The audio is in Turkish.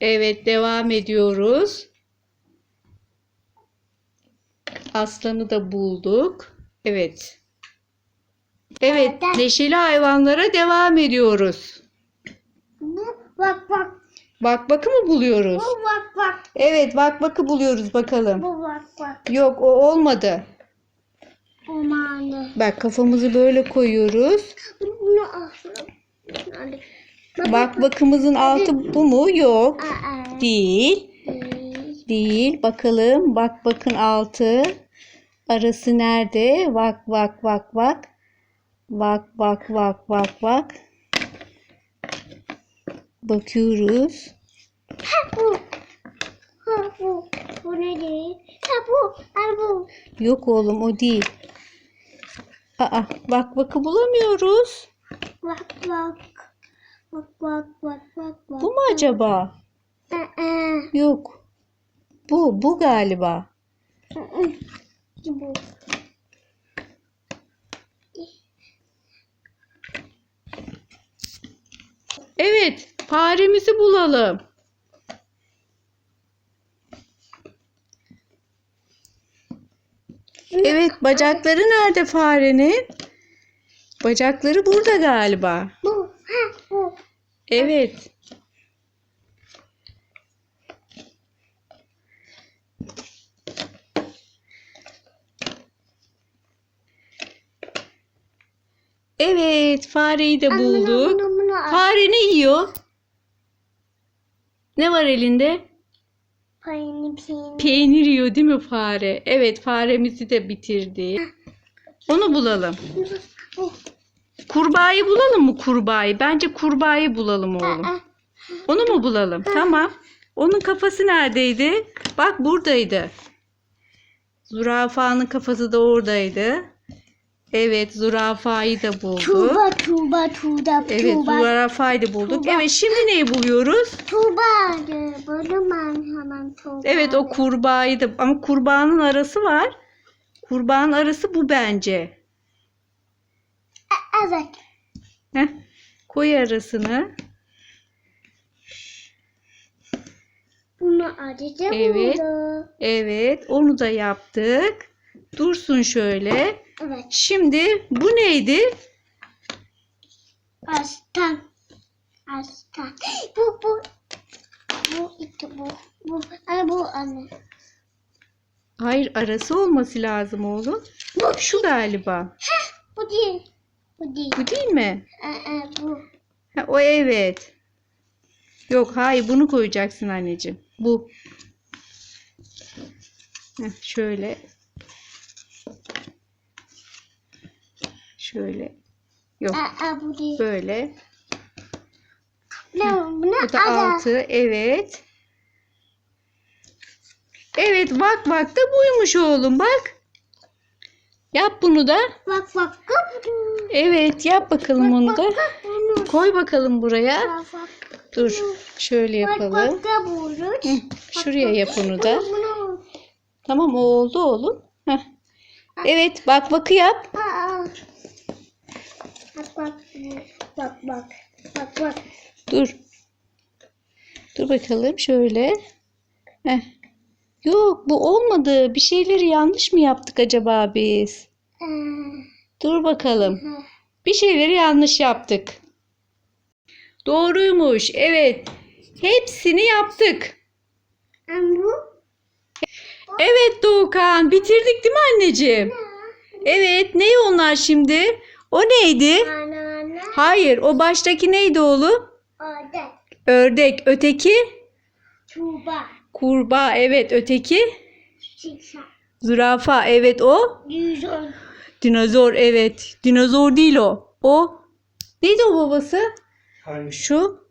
Evet devam ediyoruz. Aslanı da bulduk. Evet. Evet neşeli hayvanlara devam ediyoruz. Bu bak bak. Bak bakı mı buluyoruz? Bu bak bak. Evet bak bakı buluyoruz bakalım. Bu bak bak. Yok o olmadı. Mani. Bak kafamızı böyle koyuyoruz. Bunu asla. Bak bakımızın altı bu mu? Yok. Aa, Değil. değil. Değil. Bakalım. Bak bakın altı. Arası nerede? Bak bak bak bak. Bak bak bak bak bak. Bakıyoruz. Ha bu. Ha bu. Bu ne değil? Ha bu. Ha bu. Yok oğlum o değil. Aa bak bakı bulamıyoruz. Bak bak. Bak bak bak bak bak. Bu mu acaba? Yok. Bu bu galiba. Bu. Evet, faremizi bulalım. Evet, bacakları nerede farenin? Bacakları burada galiba. Bu. Evet. Evet, fareyi de bulduk. Fare ne yiyor? Ne var elinde? Payını payını. Peynir yiyor değil mi fare? Evet, faremizi de bitirdi. Onu bulalım. Kurbağayı bulalım mı kurbağayı? Bence kurbağayı bulalım oğlum. Onu mu bulalım? Tamam. Onun kafası neredeydi? Bak buradaydı. Zürafanın kafası da oradaydı. Evet, zürafayı da bulduk. Tuğba tuğba tuğba Evet, tuğba. zürafayı da bulduk. Tuğba. Evet, şimdi neyi buluyoruz? Tuğba. Bunu ben hemen tuğba. Evet, o kurbağayı da ama kurbağanın arası var. Kurbağanın arası bu bence. Evet. Heh. Koy arasını. Bunu ayrıca Evet. buldu. Evet, onu da yaptık. Dursun şöyle. Evet. Şimdi bu neydi? Aslan. Aslan. Bu bu. Bu iki bu. Bu. Ay bu anne. Hayır, arası olması lazım oğlum. Bu. Şu galiba. Bu değil. Bu değil. Bu değil mi? Aa, bu. Ha, o evet. Yok, hayır bunu koyacaksın anneciğim. Bu. Heh, şöyle. Şöyle. Yok, Aa, bu değil. böyle. Ne bu? Ne? Bu da Ada. altı. Evet. Evet, bak bak da buymuş oğlum bak. Yap bunu da. Bak bak. Evet, yap bakalım onu da. Koy bakalım buraya. Dur, şöyle yapalım. Hı, Şuraya yap onu da. Tamam o oldu oğlum. Heh. Evet bak bakı yap. Bak bak. Bak bak. Bak bak. Dur. Dur bakalım şöyle. Heh. Yok bu olmadı. Bir şeyleri yanlış mı yaptık acaba biz? Dur bakalım. Bir şeyleri yanlış yaptık. Doğruymuş. Evet. Hepsini yaptık. Evet Doğukan. Bitirdik değil mi anneciğim? Evet. Ne onlar şimdi? O neydi? Hayır. O baştaki neydi oğlum? Orada. Ördek. Öteki? Tuğba. Kurbağa. Evet. Öteki? Zürafa. Evet o. Yüzün. Dinozor. Evet. Dinozor değil o. O. Neydi o babası? Hangi? Şu.